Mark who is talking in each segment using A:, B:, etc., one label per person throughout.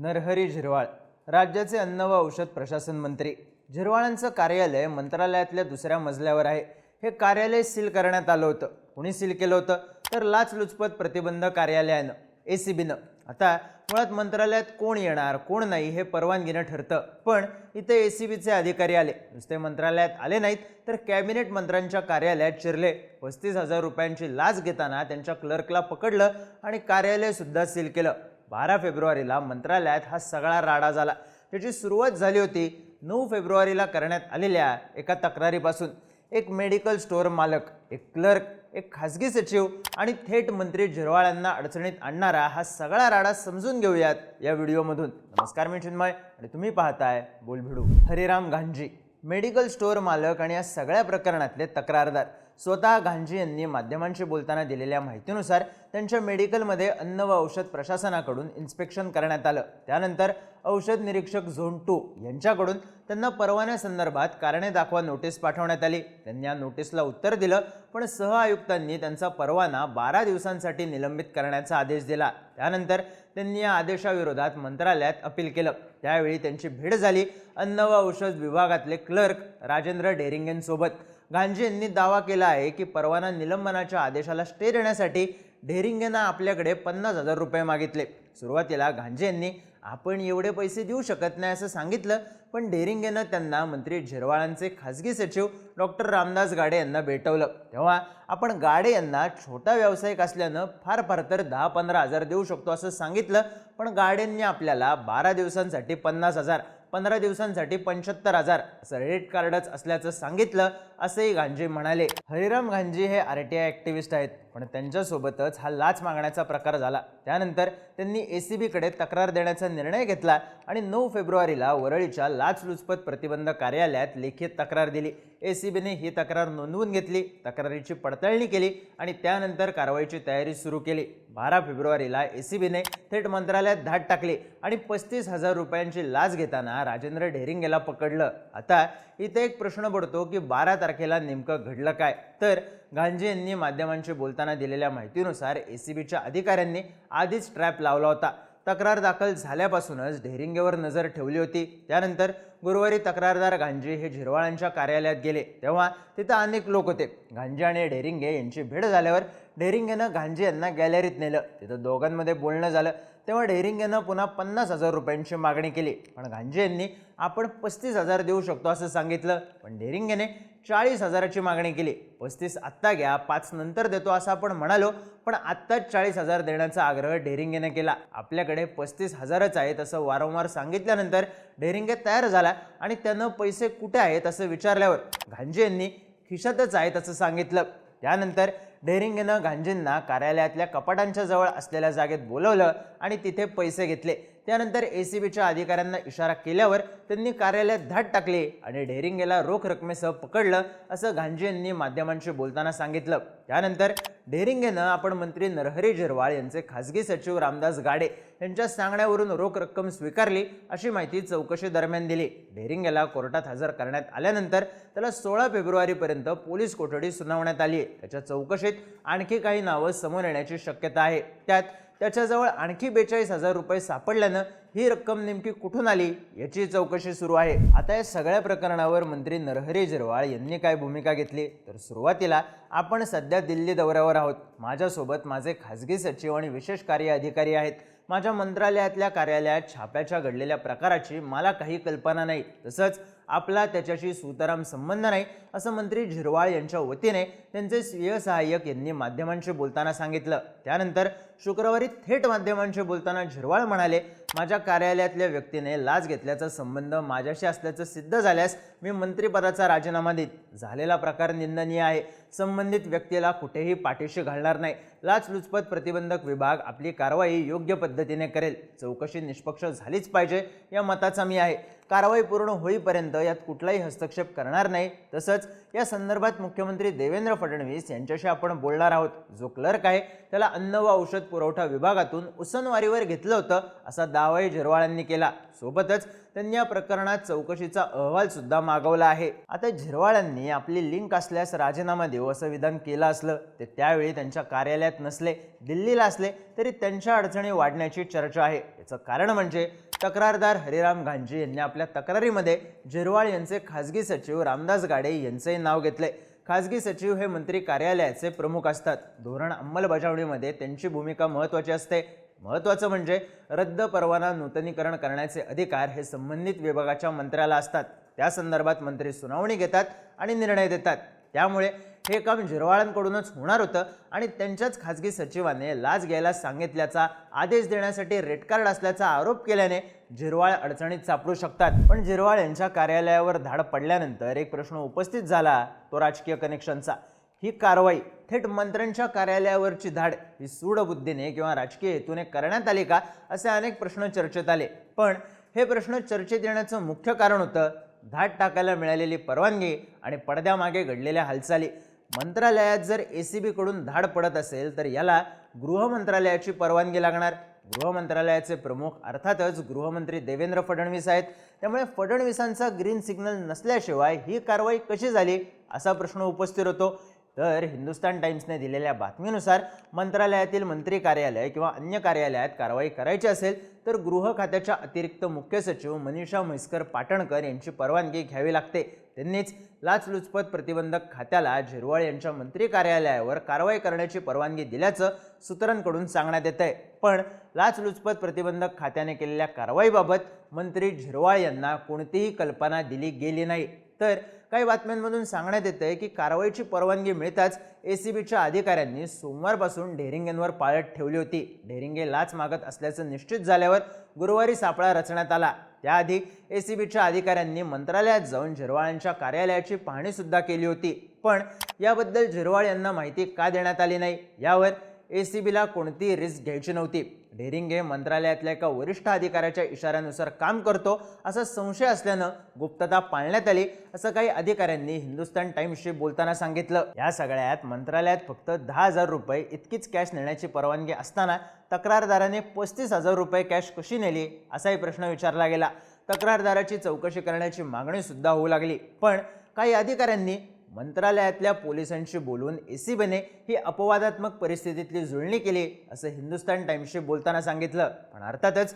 A: नरहरी झिरवाळ राज्याचे अन्न व औषध प्रशासन मंत्री. झिरवाळांचं कार्यालय मंत्रालयातल्या दुसऱ्या मजल्यावर आहे. हे कार्यालय सील करण्यात आलं होतं. कुणी सील केलं होतं? तर लाचलुचपत प्रतिबंध कार्यालयानं ए सी बीनं आता मुळात मंत्रालयात कोण येणार कोण नाही हे परवानगीनं ठरतं. पण इथे ए सी बीचे अधिकारी आले. नुसते मंत्रालयात आले नाहीत तर कॅबिनेट मंत्र्यांच्या कार्यालयात शिरले पस्तीस हजार रुपयांची लाच घेताना त्यांच्या क्लर्कला पकडलं आणि कार्यालयसुद्धा सील केलं. बारा फेब्रुवारीला मंत्रालयात हा सगळा राडा झाला. त्याची सुरुवात झाली होती नऊ फेब्रुवारीला करण्यात आलेल्या एका तक्रारीपासून. एक मेडिकल स्टोअर मालक एक क्लर्क एक खासगी सचिव आणि थेट मंत्री झिरवाळांना अडचणीत आणणारा हा सगळा राडा समजून घेऊयात या व्हिडिओमधून. नमस्कार मी चिन्मय आणि तुम्ही पाहताय बोलभिडू. हरिराम गांजी मेडिकल स्टोअर मालक आणि या सगळ्या प्रकरणातले तक्रारदार. स्वतः गांधी यांनी माध्यमांशी बोलताना दिलेल्या माहितीनुसार त्यांच्या मेडिकलमध्ये अन्न व औषध प्रशासनाकडून इन्स्पेक्शन करण्यात आलं. त्यानंतर औषध निरीक्षक झोन टू यांच्याकडून त्यांना परवान्यासंदर्भात कारणे दाखवा नोटीस पाठवण्यात आली. त्यांनी या नोटीसला उत्तर दिलं पण सह आयुक्तांनी त्यांचा परवाना बारा दिवसांसाठी निलंबित करण्याचा आदेश दिला. त्यानंतर त्यांनी या आदेशाविरोधात मंत्रालयात अपील केलं. त्यावेळी त्यांची भेट झाली अन्न व औषध विभागातले क्लर्क राजेंद्र डेरिंगेंसोबत. गांधी यांनी दावा केला आहे की परवाना निलंबनाच्या आदेशाला स्टे देण्यासाठी ढेरिंगेनं आपल्याकडे पन्नास हजार रुपये मागितले. सुरुवातीला गांधी यांनी आपण एवढे पैसे देऊ शकत नाही असं सांगितलं पण डेरिंगेनं त्यांना मंत्री झिरवाळांचे खासगी सचिव डॉक्टर रामदास गाडे यांना भेटवलं. तेव्हा आपण गाडे यांना छोटा व्यावसायिक असल्यानं फार फार तर दहा पंधरा हजार देऊ शकतो असं सांगितलं पण गाडेंनी आपल्याला बारा दिवसांसाठी पन्नास हजार पंधरा दिवसांसाठी पंच्याहत्तर हजार. असं रेट कार्डच असल्याचं सांगितलं असंही गांजी म्हणाले. हरिराम गांजी हे आर टी आय ॲक्टिव्हिस्ट आहेत पण त्यांच्यासोबतच हा लाच मागण्याचा प्रकार झाला. त्यानंतर त्यांनी ए सी बीकडे तक्रार देण्याचा निर्णय घेतला आणि नऊ फेब्रुवारीला वरळीच्या लाचलुचपत प्रतिबंध कार्यालयात लेखी तक्रार दिली. ए सी बीने ही तक्रार नोंदवून घेतली. तक्रारीची पडताळणी केली आणि त्यानंतर कारवाईची तयारी सुरू केली. बारा फेब्रुवारीला ए सी बीने थेट मंत्रालयात धाड टाकली आणि पस्तीस हजार रुपयांची लाच घेताना राजेंद्र ढेरिंगेला पकडलं. आता इथे एक प्रश्न पडतो की बारा तारखेला नेमकं घडलं काय? तर गांधी यांनी माध्यमांशी बोलताना दिलेल्या माहितीनुसार ए सी बीच्या अधिकाऱ्यांनी आधीच ट्रॅप लावला होता. तक्रार दाखल झाल्यापासूनच ढेरिंगेवर नजर ठेवली होती. त्यानंतर गुरुवारी तक्रारदार गांजे हे झिरवाळांच्या कार्यालयात गेले. तेव्हा तिथं अनेक लोक होते. गांजे आणि ढेरिंगे यांची भेट झाल्यावर ढेरिंगेनं गांजे यांना गॅलरीत नेलं. तिथं दोघांमध्ये बोलणं झालं. तेव्हा डेरिंगेनं पुन्हा पन्नास हजार रुपयांची मागणी केली. पण गांजे यांनी आपण पस्तीस हजार देऊ शकतो असं सांगितलं. पण डेरिंगेने चाळीस हजाराची मागणी केली. पस्तीस आत्ता घ्या पाच नंतर देतो असं आपण म्हणालो. पण आत्ताच चाळीस हजार देण्याचा आग्रह डेरिंगेने केला. आपल्याकडे पस्तीस हजारच आहेत असं वारंवार सांगितल्यानंतर डेरिंगे तयार झाला आणि त्यानं पैसे कुठे आहेत असं विचारल्यावर घांजे यांनी खिशातच आहेत असं सांगितलं. त्यानंतर डेरिंगेनं गांजींना कार्यालयातल्या कपाटांच्या जवळ असलेल्या जागेत बोलवलं आणि तिथे पैसे घेतले. त्यानंतर ए सी बीच्या अधिकाऱ्यांना इशारा केल्यावर त्यांनी कार्यालयात धाड टाकली आणि ढेरिंगेला रोख रकमेसह पकडलं असं गांजे यांनी माध्यमांशी बोलताना सांगितलं. त्यानंतर ढेरिंगेनं आपण मंत्री नरहरी झिरवाळ यांचे खासगी सचिव रामदास गाडे यांच्या सांगण्यावरून रोख रक्कम स्वीकारली अशी माहिती चौकशी दरम्यान दिली. ढेरिंगेला कोर्टात हजर करण्यात आल्यानंतर त्याला सोळा फेब्रुवारीपर्यंत पोलीस कोठडी सुनावण्यात आली. त्याच्या चौकशीत आणखी काही नावं समोर येण्याची शक्यता आहे. त्यात त्याच्याजवळ आणखी बेचाळीस हजार रुपये सापडल्यानं ही रक्कम नेमकी कुठून आली याची चौकशी सुरू आहे. आता या सगळ्या प्रकरणावर मंत्री नरहरी झिरवाळ यांनी काय भूमिका घेतली? तर सुरुवातीला आपण सध्या दिल्ली दौऱ्यावर आहोत. माझ्यासोबत माझे खासगी सचिव आणि विशेष कार्य अधिकारी आहेत. माझ्या मंत्रालयातल्या कार्यालयात छाप्याच्या घडलेल्या प्रकाराची मला काही कल्पना नाही. तसंच आपला त्याच्याशी सुताराम संबंध नाही असं मंत्री झिरवाळ यांच्या वतीने त्यांचे स्वीय सहाय्यक यांनी माध्यमांशी बोलताना सांगितलं. त्यानंतर शुक्रवारी थेट माध्यमांशी बोलताना झिरवाळ म्हणाले माझ्या कार्यालयातल्या व्यक्तीने लाच घेतल्याचा संबंध माझ्याशी असल्याचं सिद्ध झाल्यास मी मंत्रिपदाचा राजीनामा देत झालेला प्रकार निंदनीय आहे. संबंधित व्यक्तीला कुठेही पाठीशी घालणार नाही. लाचलुचपत प्रतिबंधक विभाग आपली कारवाई योग्य पद्धतीने करेल. चौकशी निष्पक्ष झालीच पाहिजे या मताचा मी आहे. कारवाई पूर्ण होईपर्यंत यात कुठलाही हस्तक्षेप करणार नाही. तसंच या संदर्भात मुख्यमंत्री देवेंद्र फडणवीस यांच्याशी आपण बोलणार आहोत. जो क्लर्क आहे त्याला अन्न व औषध पुरवठा विभागातून उसनवारीवर घेतलं होतं असा दावाही झिरवाळांनी केला. सोबतच त्यांनी या प्रकरणात चौकशीचा अहवाल सुद्धा मागवला आहे. आता झिरवाळांनी आपली लिंक असल्यास राजीनामा देऊ असं विधान केलं असलं ते त्यावेळी त्यांच्या कार्यालयात नसले दिल्लीला असले तरी त्यांच्या अडचणी वाढण्याची चर्चा आहे. याचं कारण म्हणजे तक्रारदार हरिराम घांजी यांनी आपल्या तक्रारीमध्ये जिरवाळ यांचे खासगी सचिव रामदास गाडे यांचे नाव घेतले. खासगी सचिव हे मंत्री कार्यालयाचे प्रमुख असतात. धोरण अंमलबजावणीमध्ये त्यांची भूमिका महत्त्वाची असते. महत्त्वाचं म्हणजे रद्द परवाना नूतनीकरण करण्याचे अधिकार हे संबंधित विभागाच्या मंत्र्याला असतात. त्या संदर्भात मंत्री सुनावणी घेतात आणि निर्णय देतात. त्यामुळे हे काम झिरवाळांकडूनच होणार होतं आणि त्यांच्याच खासगी सचिवाने लाच घ्यायला सांगितल्याचा आदेश देण्यासाठी रेड कार्ड असल्याचा आरोप केल्याने झिरवाळ अडचणीत सापडू शकतात. पण झिरवाळ यांच्या कार्यालयावर धाड पडल्यानंतर एक प्रश्न उपस्थित झाला तो राजकीय कनेक्शनचा. ही कारवाई थेट मंत्र्यांच्या कार्यालयावरची धाड ही सूडबुद्धीने किंवा राजकीय हेतूने करण्यात आली का असे अनेक प्रश्न चर्चेत आले. पण हे प्रश्न चर्चेत येण्याचं मुख्य कारण होतं धाड टाकायला मिळालेली परवानगी आणि पडद्यामागे घडलेल्या हालचाली. मंत्रालयात जर ए सी बीकडून धाड पडत असेल तर याला गृह मंत्रालयाची परवानगी लागणार. गृह मंत्रालयाचे प्रमुख अर्थातच गृहमंत्री देवेंद्र फडणवीस आहेत. त्यामुळे फडणवीसांचा ग्रीन सिग्नल नसल्याशिवाय ही कारवाई कशी झाली असा प्रश्न उपस्थित होतो. तर हिंदुस्तान टाइम्सने दिलेल्या बातमीनुसार मंत्रालयातील मंत्री कार्यालय किंवा अन्य कार्यालयात कारवाई करायची असेल तर गृह खात्याच्या अतिरिक्त मुख्य सचिव मनीषा म्हैसकर पाटणकर यांची परवानगी घ्यावी लागते. त्यांनीच लाचलुचपत प्रतिबंधक खात्याला झिरवाळ यांच्या मंत्री कार्यालयावर कारवाई करण्याची परवानगी दिल्याचं सूत्रांकडून सांगण्यात येत आहे. पण लाचलुचपत प्रतिबंधक खात्याने केलेल्या कारवाईबाबत मंत्री झिरवाळ यांना कोणतीही कल्पना दिली गेली नाही. तर काही बातम्यांमधून सांगण्यात येतं आहे की कारवाईची परवानगी मिळताच ए सी बीच्या अधिकाऱ्यांनी सोमवारपासून ढेरिंगेंवर पाळत ठेवली होती. ढेरिंगे लाच मागत असल्याचं निश्चित झाल्यावर गुरुवारी सापळा रचण्यात आला. त्याआधी ए सी बीच्या अधिकाऱ्यांनी मंत्रालयात जाऊन झिरवाळांच्या कार्यालयाची पाहणीसुद्धा केली होती. पण याबद्दल झिरवाळ यांना माहिती का देण्यात आली नाही? यावर ए सी बीला कोणतीही रिस्क घ्यायची नव्हती. डेरिंगे मंत्रालयातल्या एका वरिष्ठ अधिकाऱ्याच्या इशाऱ्यानुसार काम करतो असा संशय असल्यानं गुप्तता पाळण्यात आली असं काही अधिकाऱ्यांनी हिंदुस्तान टाइम्सशी बोलताना सांगितलं. या सगळ्यात मंत्रालयात फक्त दहा हजार रुपये इतकीच कॅश नेण्याची परवानगी असताना तक्रारदाराने पस्तीस हजार रुपये कॅश कशी नेली असाही प्रश्न विचारला गेला. तक्रारदाराची चौकशी करण्याची मागणी सुद्धा होऊ लागली. पण काही अधिकाऱ्यांनी मंत्रालयातल्या पोलिसांशी बोलून एसीबीने ही अपवादात्मक परिस्थितीतली जुळणी केली असं हिंदुस्तान टाइम्सशी बोलताना सांगितलं. पण अर्थातच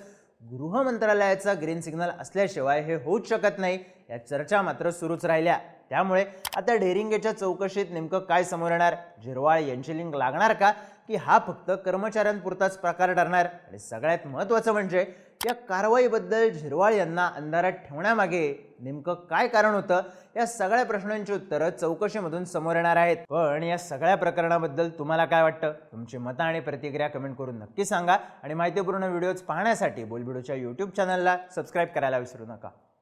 A: गृह मंत्रालयाचा ग्रीन सिग्नल असल्याशिवाय हे होऊच शकत नाही या चर्चा मात्र सुरूच राहिल्या. त्यामुळे आता डेरिंगेच्या चौकशीत नेमकं काय समोर येणार? झिरवाळ यांची लिंक लागणार का? की हा फक्त कर्मचाऱ्यांपुरताच प्रकार ठरणार? आणि सगळ्यात महत्त्वाचं म्हणजे या कारवाईबद्दल झिरवाळ यांना अंधारात ठेवण्यामागे नेमकं काय कारण होतं? या सगळ्या प्रश्नांची उत्तरं चौकशीमधून समोर येणार आहेत. पण या सगळ्या प्रकरणाबद्दल तुम्हाला काय वाटतं? तुमची मतं आणि प्रतिक्रिया कमेंट करून नक्की सांगा. आणि माहितीपूर्ण व्हिडिओज पाहण्यासाठी बोलबिडोच्या यूट्यूब चॅनलला सबस्क्राईब करायला विसरू नका.